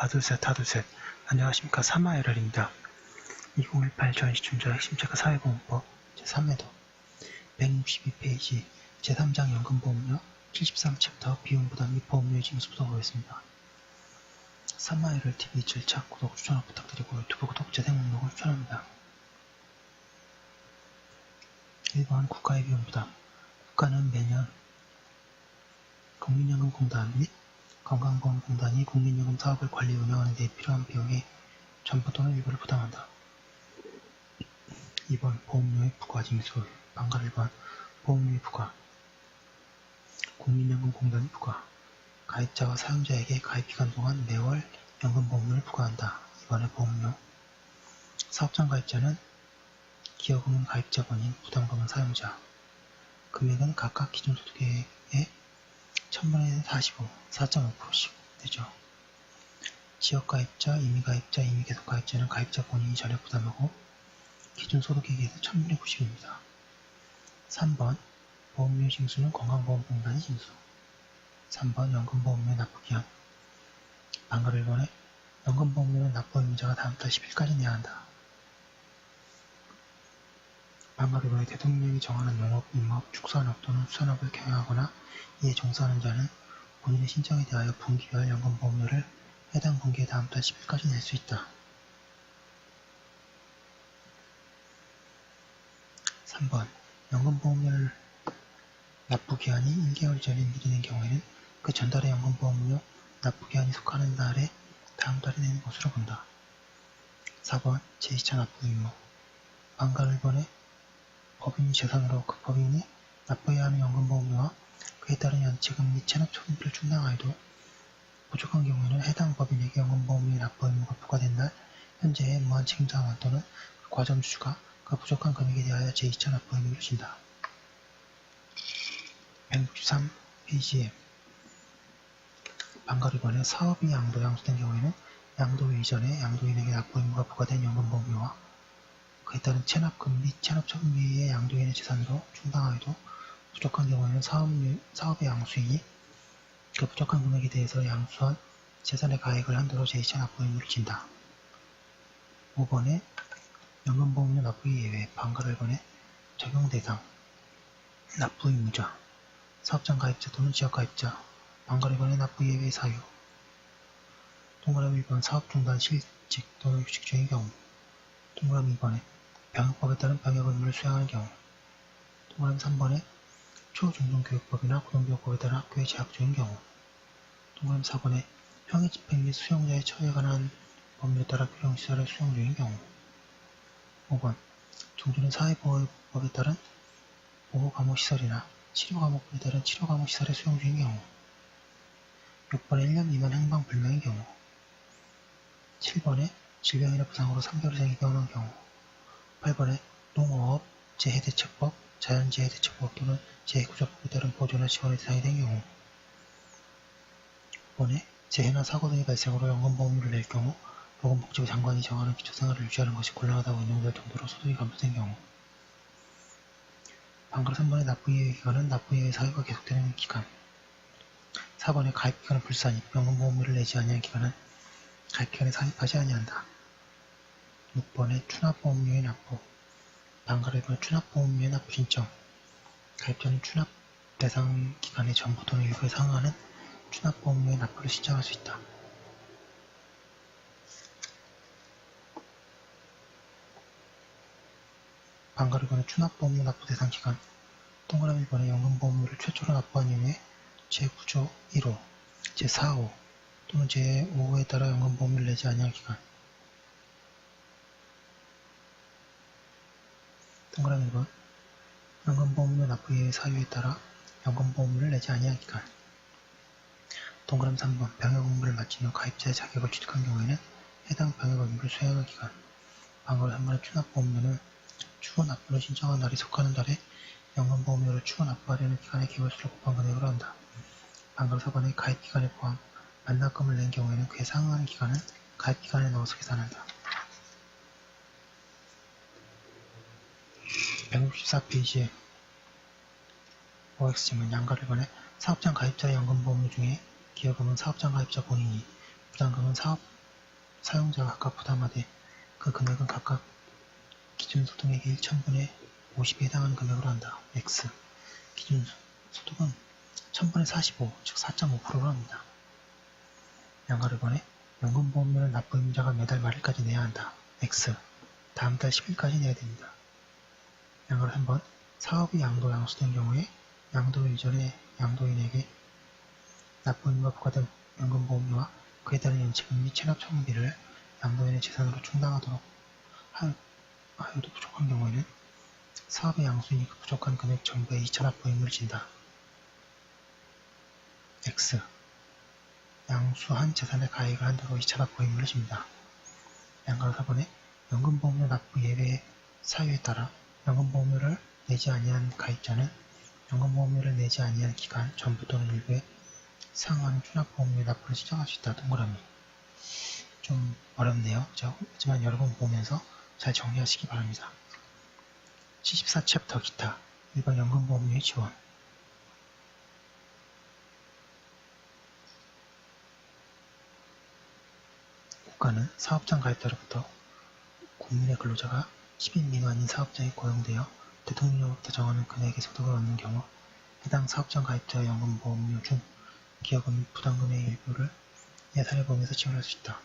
하둘셋 하둘셋 안녕하십니까 사마에럴입니다. 2018 전시춘자 핵심체크 사회보험법 제3회도 162페이지 제3장 연금보험료 73챕터 비용부담 및 보험료의 징수부터 보겠습니다. 사마에럴 TV 절차 구독 추천 부탁드리고 유튜브 구독 재생 목록을 추천합니다. 1번 국가의 비용부담 국가는 매년 국민연금공단 및 건강보험공단이 국민연금 사업을 관리 운영하는 데 필요한 비용의 전부 또는 일부를 부담한다. 2번 보험료의 부과 징수 방가 1번 보험료의 부과 국민연금공단이 부과 가입자와 사용자에게 가입 기간 동안 매월 연금 보험료를 부과한다. 2번의 보험료 사업장 가입자는 기여금은 가입자본인, 부담금은 사용자 금액은 각각 기준소득의 1000분의 45, 4.5%씩 되죠. 지역가입자, 임의가입자, 임의계속가입자는 가입자 본인이 전액 부담하고 기준 소득에 의해서 1000분의 90입니다. 3번 보험료 징수는 건강보험공단이 징수 3번 연금보험료 납부기한 방가를 번에 연금보험료는 납부 의무자가 다음 달 10일까지 내야 한다. 방가를 번에 대통령이 정하는 농업, 임업, 축산업 또는 수산업을 경영하거나 이에 종사하는 자는 본인의 신청에 대하여 분기별 연금보험료를 해당 분기의 다음 달 10일까지 낼 수 있다. 3번 연금보험료를 납부기한이 1개월 전에 미리 낸 경우에는 그 전달의 연금보험료 납부기한이 속하는 날에 다음 달에 내는 것으로 본다. 4번 제2차 납부 의무 반가 1번에 법인이 재산으로 그 법인이 납부해야 하는 연금보험료와 그에 따른 연체금 및 체납 처분비를 충당하여도 부족한 경우에는 해당 법인에게 연금보험료 납부 의무가 부과된 날 현재의 무한 책임자만 또는 그 과점 주주가 그 부족한 금액에 대하여 제2차 납부 의무를 진다. 163 페이지에 방가르번에 사업이 양도 양수된 경우에는 양도 이전에 양도인에게 납부 의무가 부과된 연금보험료와 그에 따른 체납금 및 체납처분비의 양도인의 재산으로 충당하여도 부족한 경우에는 사업, 사업의 양수인이 그 부족한 금액에 대해서 양수한 재산의 가액을 한도로 제2차 납부 의무를 진다. 5번에 연금보험료 납부 예외 방가를 번에 적용 대상 납부 의무자 사업장 가입자 또는 지역 가입자 방가를 번에 납부 예외 사유 동그라미 1번 사업 중단 실직 또는 휴직 중의 경우 동그라미 2번에 병역법에 따른 병역 의무를 수행하는 경우 동그라미 3번에 초중등교육법이나 고등교육법에 따른 학교에 재학 중인 경우 동그라미 4번에 형의 집행 및 수용자의 처에 관한 법률에 따라 교정시설을 수용 중인 경우 5번 종주는 사회보호법에 따른 보호감호시설이나 치료감호법에 따른 치료감호시설의 수용 중인 경우 6번에 1년 미만 행방불명의 경우 7번에 질병이나 부상으로 3개월 이상 입원한 경우 8번에 농어업 재해대책법, 자연재해대책법 또는 재해구조법에 따른 보조나 지원의 대상이 된 경우 9번에 재해나 사고 등의 발생으로 연금보험료를 낼 경우 보건복지부 장관이 정하는 기초생활을 유지하는 것이 곤란하다고 인용될 정도로 소득이 감소된 경우 방금 3번의 납부이해 기간은 납부이해 사유가 계속되는 기간 4번의 가입기간은 불산입, 연금보험료를 내지 아니한 기간은 가입기간에 산입하지 아니한다. 6번의 추납보험료의 납부 방가를 번 추납보험료의 납부 신청 가입자는 추납 대상 기간의 전부 또는 일부에 상응하는 추납보험료의 납부를 신청할 수 있다. 방가를 번의 추납보험료 납부 대상 기간 동그라미 1번의 연금보험료를 최초로 납부한 이후에 제9조 1호, 제4호 또는 제5호에 따라 연금보험료를 내지 아니할 기간 동그라미 1번 연금보험료 납부의 사유에 따라 연금보험료를 내지 아니할 기간 동그라미 3번 병역 의무를 마친 후 가입자의 자격을 취득한 경우에는 해당 병역 의무를 수행할 기간 방금 3번의 추납보험료는 추후 납부를 신청한 날이 속하는 달에 연금보험료를 추후 납부하려는 기간의 개월수를 곱한 금액으로 한다. 방금 4번의 가입기간에 포함 만납금을 낸 경우에는 그에 상응하는 기간은 가입기간에 넣어서 계산한다. 164페이지에 OX지문 양가를 번해 사업장 가입자의 연금보험료 중에 기여금은 사업장 가입자 본인이 부담금은 사업 사용자가 각각 부담하되 그 금액은 각각 기준 소득액의 1천분의 50에 해당하는 금액으로 한다. X 기준 소득은 1000분의 45, 즉 4.5%로 합니다. 양가를 번에 연금보험료를 납부임자가 매달 말일까지 내야 한다. X 다음 달 10일까지 내야 됩니다. 양가를 3번 사업이 양도 양수된 경우에 양도일 전에 양도인에게 납부임과 부과된 연금보험료와 그에 따른 연체금 및 체납 처분비를 양도인의 재산으로 충당하도록 하- 하여도 부족한 경우에는 사업의 양수인이 그 부족한 금액 전부의 2차 납부임을 진다. X. 양수한 재산의 가액을 한도로 2차 납부임을 집니다. 양가로 4번에 연금보험료 납부 예외 사유에 따라 연금보험료를 내지 아니한 가입자는 연금보험료를 내지 아니한 기간 전부 또는 일부에 상하는 추납보험료 납부를 신청할 수 있다. 동그라미. 좀 어렵네요. 자, 하지만 여러분 보면서 잘 정리하시기 바랍니다. 74 챕터 기타 일반 연금보험료의 지원 국가는 사업장 가입자로부터 국민의 근로자가 10인 미만인 사업장에 고용되어 대통령으로부터 정하는 금액의 소득을 얻는 경우 해당 사업장 가입자의 연금 보험료 중 기여금 및 부담금의 일부를 예산을 보면서 지원할 수 있다.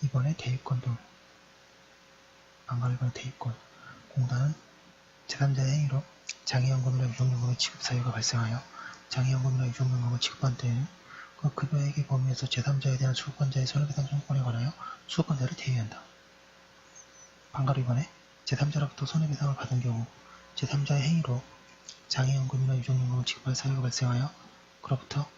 이번에 대입권 등 안가일번 대입권 공단은 제3자의 행위로 장애연금이나 유족연금의 지급 사유가 발생하여 장애연금이나 유족연금을 지급한 때에는 그 급여액의 범위에서 제3자에 대한 수급권자의 손해배상 청구권에 관하여 수급권자를 대위한다. 반가로 이번에 제3자로부터 손해배상을 받은 경우 제3자의 행위로 장애연금이나 유족연금을 지급할 사유가 발생하여 그로부터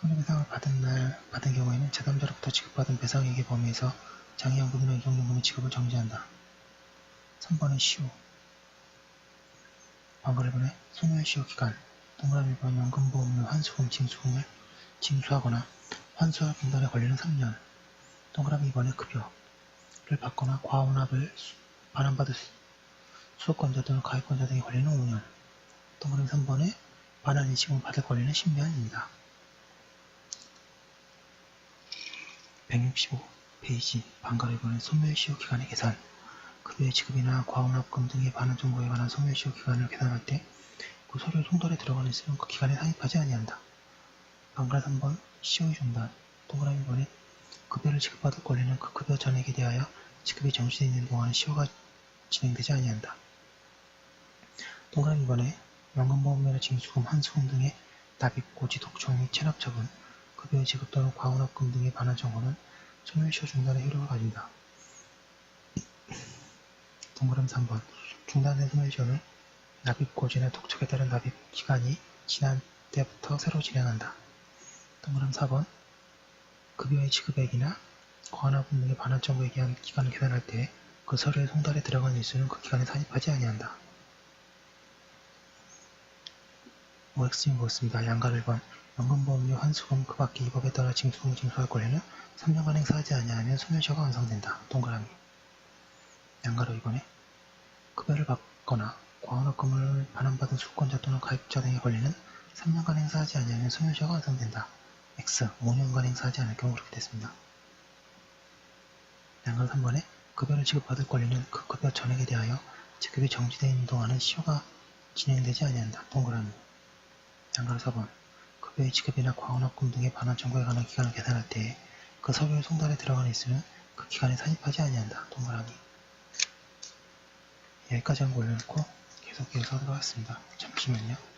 손해배상을 받은 날 받은 경우에는 제3자로부터 지급받은 배상액의 범위에서 장애연금이나 유족연금의 지급을 정지한다. 3번은 시효 방가를 번에 소멸 시효 기간 동그라미 번 연금보험료 환수금 징수금을 징수하거나 환수할 분단에 걸리는 3년 동그라미 2번에 급여를 받거나 수- 반환받을 수- 수급권자 또는 가입권자 등에 걸리는 5년 동그라미 3번에 반환 인식을 받을 권리는 10년입니다. 165 페이지 반가를 번에 소멸시효 기간의 계산 급여의 지급이나 과혼합금 등의 반환 정보에 관한 소멸시효 기간을 계산할 때 그 서류 송달에 들어가는 있으면 그 기간에 산입하지 아니한다. 반가 3번 중단 동그라미 번에 급여를 지급받을 권리는 그 급여 전액에 대하여 지급이 정지되어 있는 동안 시효가 진행되지 아니한다. 동그라미 번에 연금보험료나 징수금, 환수금 등의 납입, 고지, 독촉 및 체납 처분, 급여의 지급 또는 과혼합금 등의 반환 정보는 소멸시효 중단의 효력을 가진다. 동그라미 3번 중단된 소멸시효는 납입 고지나 독촉에 따른 납입 기간이 지난 때부터 새로 진행한다. 동그라미 4번 급여의 지급액이나 과환합금 등의 반환 정보에 대한 기간을 계산할 때 그 서류의 송달에 들어간 일수는 그 기간에 산입하지 아니한다. OX이 무엇입니다. 양가 1번 연금보험료 환수금 그 밖의 이 법에 따라 징수금 징수할 권리는 3년간 행사하지 아니하면 소멸시효가 완성된다. 동그라미 양가로 이번에 급여를 받거나 과언합금을 반환받은 수권자 또는 가입자 등의 권리는 3년간 행사하지 아니하면 소멸시효가 완성된다. X 5년간 행사하지 않을 경우 그렇게 됐습니다. 양가 3번에 급여를 지급받을 권리는 그 급여 전액에 대하여 지급이 있는 동안은 시효가 진행되지 아니한다. 동그라미 양가 4번 급여의 지급이나 과언합금 등의 반환 청구에 관한 기간을 계산할 때에 그 서류의 송달에 들어간 일수는 그 기간에 산입하지 아니한다. 동그라미 여기까지 한 거 올려놓고 계속해서 하도록 하겠습니다. 잠시만요.